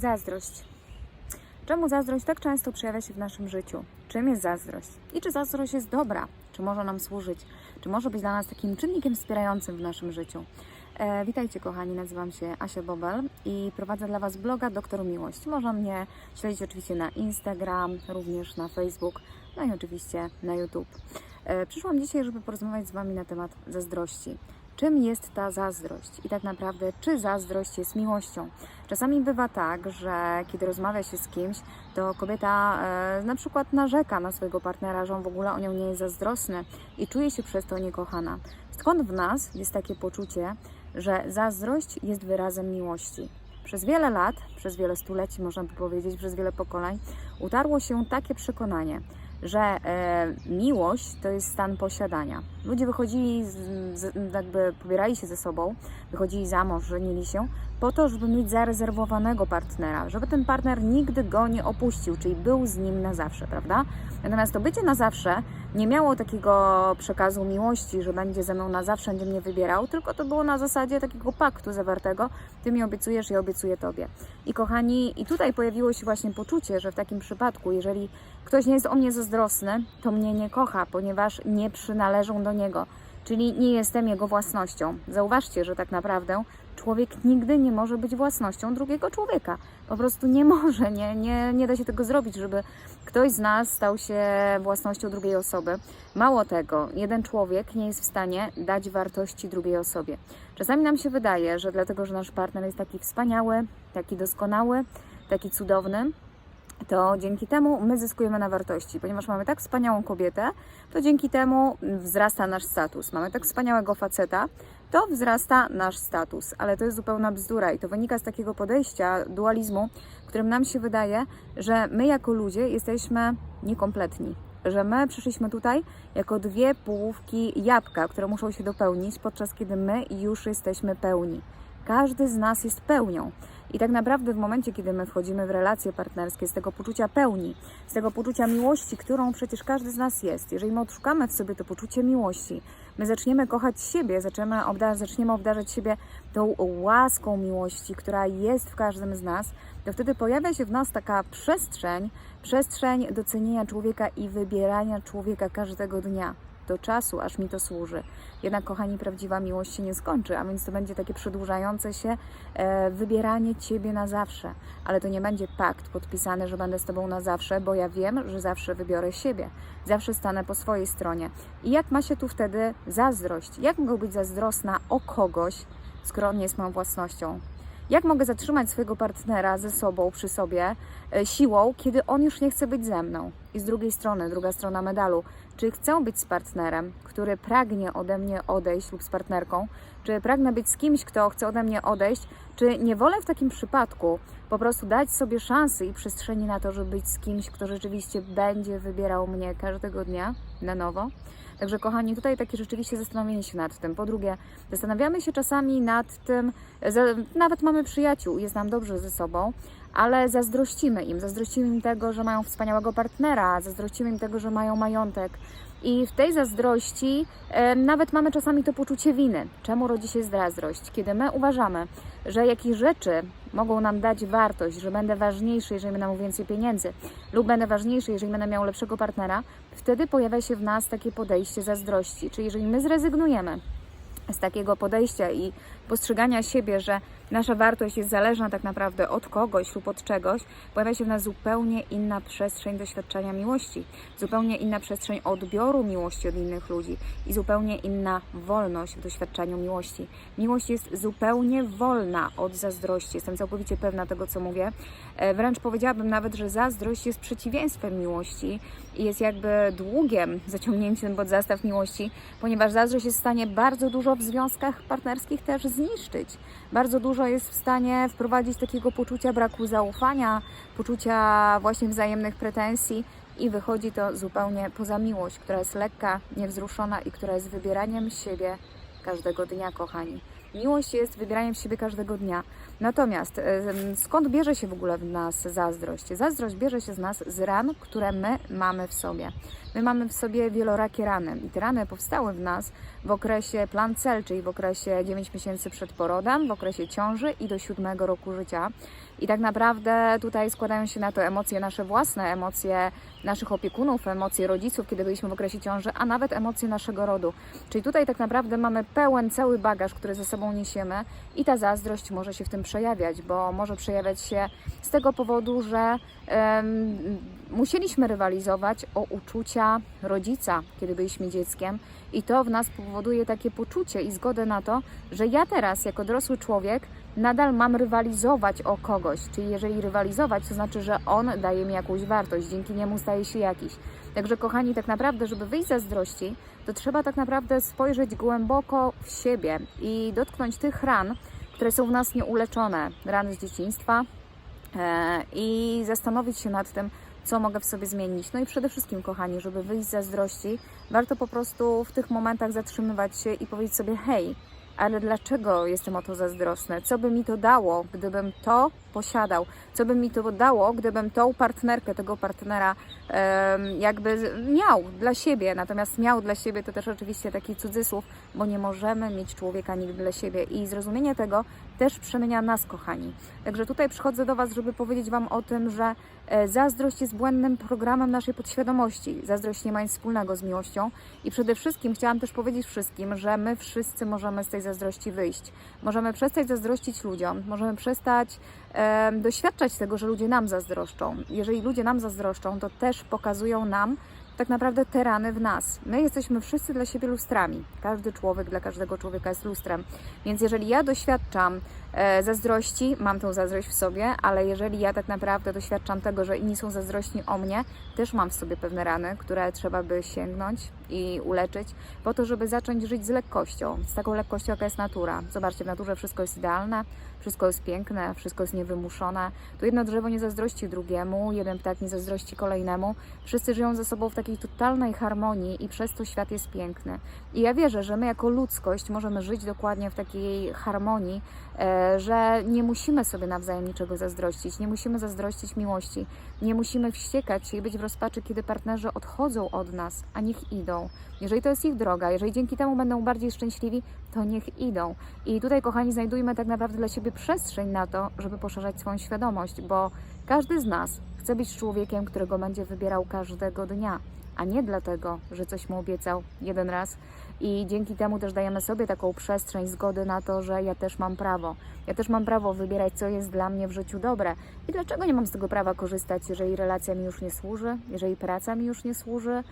Zazdrość. Czemu zazdrość tak często przejawia się w naszym życiu? Czym jest zazdrość? I czy zazdrość jest dobra? Czy może nam służyć? Czy może być dla nas takim czynnikiem wspierającym w naszym życiu? E, witajcie kochani, nazywam się Asia Bobel i prowadzę dla Was bloga Doktor Miłość. Można mnie śledzić oczywiście na Instagram, również na Facebook, no i oczywiście na YouTube. E, przyszłam dzisiaj, żeby porozmawiać z Wami na temat zazdrości. Czym jest ta zazdrość i tak naprawdę, czy zazdrość jest miłością? Czasami bywa tak, że kiedy rozmawia się z kimś, to kobieta e, na przykład narzeka na swojego partnera, że on w ogóle o nią nie jest zazdrosny i czuje się przez to niekochana. Skąd w nas jest takie poczucie, że zazdrość jest wyrazem miłości? Przez wiele lat, przez wiele stuleci, można by powiedzieć, przez wiele pokoleń, utarło się takie przekonanie, że e, miłość to jest stan posiadania. Ludzie wychodzili, z, z, jakby pobierali się ze sobą, wychodzili za mąż, żenili się, po to, żeby mieć zarezerwowanego partnera, żeby ten partner nigdy go nie opuścił, czyli był z nim na zawsze, prawda? Natomiast to bycie na zawsze nie miało takiego przekazu miłości, że będzie ze mną na zawsze, będzie mnie wybierał, tylko to było na zasadzie takiego paktu zawartego, ty mi obiecujesz, ja obiecuję tobie. I kochani, i tutaj pojawiło się właśnie poczucie, że w takim przypadku, jeżeli ktoś nie jest o mnie zazdrosny, to mnie nie kocha, ponieważ nie przynależą do niego, czyli nie jestem jego własnością. Zauważcie, że tak naprawdę człowiek nigdy nie może być własnością drugiego człowieka. Po prostu nie może, nie, nie, nie da się tego zrobić, żeby ktoś z nas stał się własnością drugiej osoby. Mało tego, jeden człowiek nie jest w stanie dać wartości drugiej osobie. Czasami nam się wydaje, że dlatego, że nasz partner jest taki wspaniały, taki doskonały, taki cudowny, to dzięki temu my zyskujemy na wartości, ponieważ mamy tak wspaniałą kobietę, to dzięki temu wzrasta nasz status. Mamy tak wspaniałego faceta, to wzrasta nasz status, ale to jest zupełna bzdura i to wynika z takiego podejścia, dualizmu, w którym nam się wydaje, że my jako ludzie jesteśmy niekompletni. Że my przyszliśmy tutaj jako dwie połówki jabłka, które muszą się dopełnić, podczas kiedy my już jesteśmy pełni. Każdy z nas jest pełnią. I tak naprawdę w momencie, kiedy my wchodzimy w relacje partnerskie, z tego poczucia pełni, z tego poczucia miłości, którą przecież każdy z nas jest, jeżeli my odszukamy w sobie to poczucie miłości, my zaczniemy kochać siebie, zaczniemy, obda- zaczniemy obdarzać siebie tą łaską miłości, która jest w każdym z nas, to wtedy pojawia się w nas taka przestrzeń, przestrzeń docenienia człowieka i wybierania człowieka każdego dnia do czasu, aż mi to służy. Jednak, kochani, prawdziwa miłość się nie skończy, a więc to będzie takie przedłużające się e, wybieranie Ciebie na zawsze. Ale to nie będzie pakt podpisany, że będę z Tobą na zawsze, bo ja wiem, że zawsze wybiorę siebie. Zawsze stanę po swojej stronie. I jak ma się tu wtedy zazdrość? Jak mogę być zazdrosna o kogoś, skoro nie jest moją własnością? Jak mogę zatrzymać swojego partnera ze sobą, przy sobie, e, siłą, kiedy on już nie chce być ze mną? I z drugiej strony, druga strona medalu, czy chcę być z partnerem, który pragnie ode mnie odejść lub z partnerką, czy pragnę być z kimś, kto chce ode mnie odejść, czy nie wolę w takim przypadku po prostu dać sobie szansy i przestrzeni na to, żeby być z kimś, kto rzeczywiście będzie wybierał mnie każdego dnia na nowo? Także kochani, tutaj takie rzeczywiście zastanowienie się nad tym. Po drugie, zastanawiamy się czasami nad tym, za, nawet mamy przyjaciół, jest nam dobrze ze sobą, ale zazdrościmy im. Zazdrościmy im tego, że mają wspaniałego partnera, zazdrościmy im tego, że mają majątek. I w tej zazdrości e, nawet mamy czasami to poczucie winy. Czemu rodzi się zazdrość? Kiedy my uważamy, że jakieś rzeczy mogą nam dać wartość, że będę ważniejszy, jeżeli będę miał więcej pieniędzy, lub będę ważniejszy, jeżeli będę miał lepszego partnera, wtedy pojawia się w nas takie podejście zazdrości. Czyli jeżeli my zrezygnujemy z takiego podejścia i postrzegania siebie, że nasza wartość jest zależna tak naprawdę od kogoś lub od czegoś, pojawia się w nas zupełnie inna przestrzeń doświadczenia miłości, zupełnie inna przestrzeń odbioru miłości od innych ludzi i zupełnie inna wolność w doświadczaniu miłości. Miłość jest zupełnie wolna od zazdrości. Jestem całkowicie pewna tego, co mówię. E, Wręcz powiedziałabym nawet, że zazdrość jest przeciwieństwem miłości i jest jakby długiem zaciągnięciem pod zastaw miłości, ponieważ zazdrość jest w stanie bardzo dużo w związkach partnerskich też zniszczyć. Bardzo dużo jest w stanie wprowadzić takiego poczucia braku zaufania, poczucia właśnie wzajemnych pretensji i wychodzi to zupełnie poza miłość, która jest lekka, niewzruszona i która jest wybieraniem siebie każdego dnia, kochani. Miłość jest wybieraniem siebie każdego dnia. Natomiast skąd bierze się w ogóle w nas zazdrość? Zazdrość bierze się z nas z ran, które my mamy w sobie. My mamy w sobie wielorakie rany i te rany powstały w nas w okresie plan cel, czyli w okresie 9 miesięcy przed porodem, w okresie ciąży i do siódmego roku życia. I tak naprawdę tutaj składają się na to emocje nasze własne, emocje naszych opiekunów, emocje rodziców, kiedy byliśmy w okresie ciąży, a nawet emocje naszego rodu. Czyli tutaj tak naprawdę mamy pełen cały bagaż, który ze sobą niesiemy i ta zazdrość może się w tym przejawiać, bo może przejawiać się z tego powodu, że musieliśmy rywalizować o uczucia rodzica, kiedy byliśmy dzieckiem i to w nas powoduje takie poczucie i zgodę na to, że ja teraz jako dorosły człowiek nadal mam rywalizować o kogoś. Czyli jeżeli rywalizować, to znaczy, że on daje mi jakąś wartość, dzięki niemu staje się jakiś. Także kochani, tak naprawdę, żeby wyjść z zazdrości, to trzeba tak naprawdę spojrzeć głęboko w siebie i dotknąć tych ran, które są w nas nieuleczone, rany z dzieciństwa e, i zastanowić się nad tym, co mogę w sobie zmienić. No i przede wszystkim, kochani, żeby wyjść z zazdrości, warto po prostu w tych momentach zatrzymywać się i powiedzieć sobie: hej, ale dlaczego jestem o to zazdrosny? Co by mi to dało, gdybym to posiadał? Co by mi to dało, gdybym tą partnerkę, tego partnera jakby miał dla siebie? Natomiast miał dla siebie to też oczywiście taki cudzysłów, bo nie możemy mieć człowieka nigdy dla siebie i zrozumienie tego też przemienia nas, kochani. Także tutaj przychodzę do Was, żeby powiedzieć Wam o tym, że e, zazdrość jest błędnym programem naszej podświadomości. Zazdrość nie ma nic wspólnego z miłością i przede wszystkim chciałam też powiedzieć wszystkim, że my wszyscy możemy z tej zazdrości wyjść. Możemy przestać zazdrościć ludziom, możemy przestać doświadczać tego, że ludzie nam zazdroszczą. Jeżeli ludzie nam zazdroszczą, to też pokazują nam tak naprawdę te rany w nas. My jesteśmy wszyscy dla siebie lustrami. Każdy człowiek dla każdego człowieka jest lustrem. Więc jeżeli ja doświadczam e, zazdrości, mam tą zazdrość w sobie, ale jeżeli ja tak naprawdę doświadczam tego, że inni są zazdrośni o mnie, też mam w sobie pewne rany, które trzeba by sięgnąć i uleczyć, po to, żeby zacząć żyć z lekkością, z taką lekkością, jaka jest natura. Zobaczcie, w naturze wszystko jest idealne, wszystko jest piękne, wszystko jest niewymuszone. Tu jedno drzewo nie zazdrości drugiemu, jeden ptak nie zazdrości kolejnemu. Wszyscy żyją ze sobą w takiej totalnej harmonii i przez to świat jest piękny. I ja wierzę, że my jako ludzkość możemy żyć dokładnie w takiej harmonii, e, że nie musimy sobie nawzajem niczego zazdrościć, nie musimy zazdrościć miłości, nie musimy wściekać się i być w rozpaczy, kiedy partnerzy odchodzą od nas, a niech idą. Jeżeli to jest ich droga, jeżeli dzięki temu będą bardziej szczęśliwi, to niech idą. I tutaj, kochani, znajdujmy tak naprawdę dla siebie przestrzeń na to, żeby poszerzać swoją świadomość, bo każdy z nas chce być człowiekiem, którego będzie wybierał każdego dnia, a nie dlatego, że coś mu obiecał jeden raz. I dzięki temu też dajemy sobie taką przestrzeń zgody na to, że ja też mam prawo. Ja też mam prawo wybierać, co jest dla mnie w życiu dobre. I dlaczego nie mam z tego prawa korzystać, jeżeli relacja mi już nie służy, jeżeli praca mi już nie służy,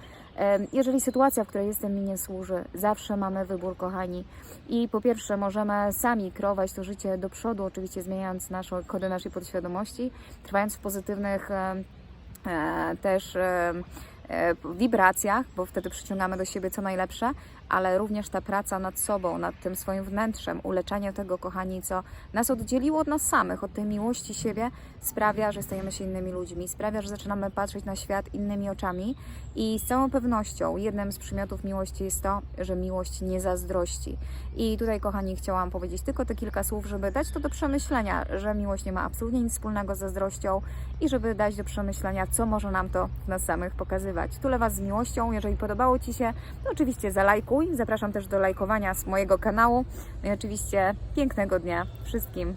jeżeli sytuacja, w której jestem, mi nie służy. Zawsze mamy wybór, kochani. I po pierwsze, możemy sami kreować to życie do przodu, oczywiście zmieniając naszą, kody naszej podświadomości, trwając w pozytywnych e, też e, wibracjach, bo wtedy przyciągamy do siebie co najlepsze, ale również ta praca nad sobą, nad tym swoim wnętrzem, uleczenie tego, kochani, co nas oddzieliło od nas samych, od tej miłości siebie, sprawia, że stajemy się innymi ludźmi, sprawia, że zaczynamy patrzeć na świat innymi oczami i z całą pewnością jednym z przymiotów miłości jest to, że miłość nie zazdrości. I tutaj, kochani, chciałam powiedzieć tylko te kilka słów, żeby dać to do przemyślenia, że miłość nie ma absolutnie nic wspólnego z zazdrością i żeby dać do przemyślenia, co może nam to w nas samych pokazywać. Tule Was z miłością. Jeżeli podobało Ci się, to oczywiście zalajkuj. Zapraszam też do lajkowania z mojego kanału. No i oczywiście pięknego dnia wszystkim.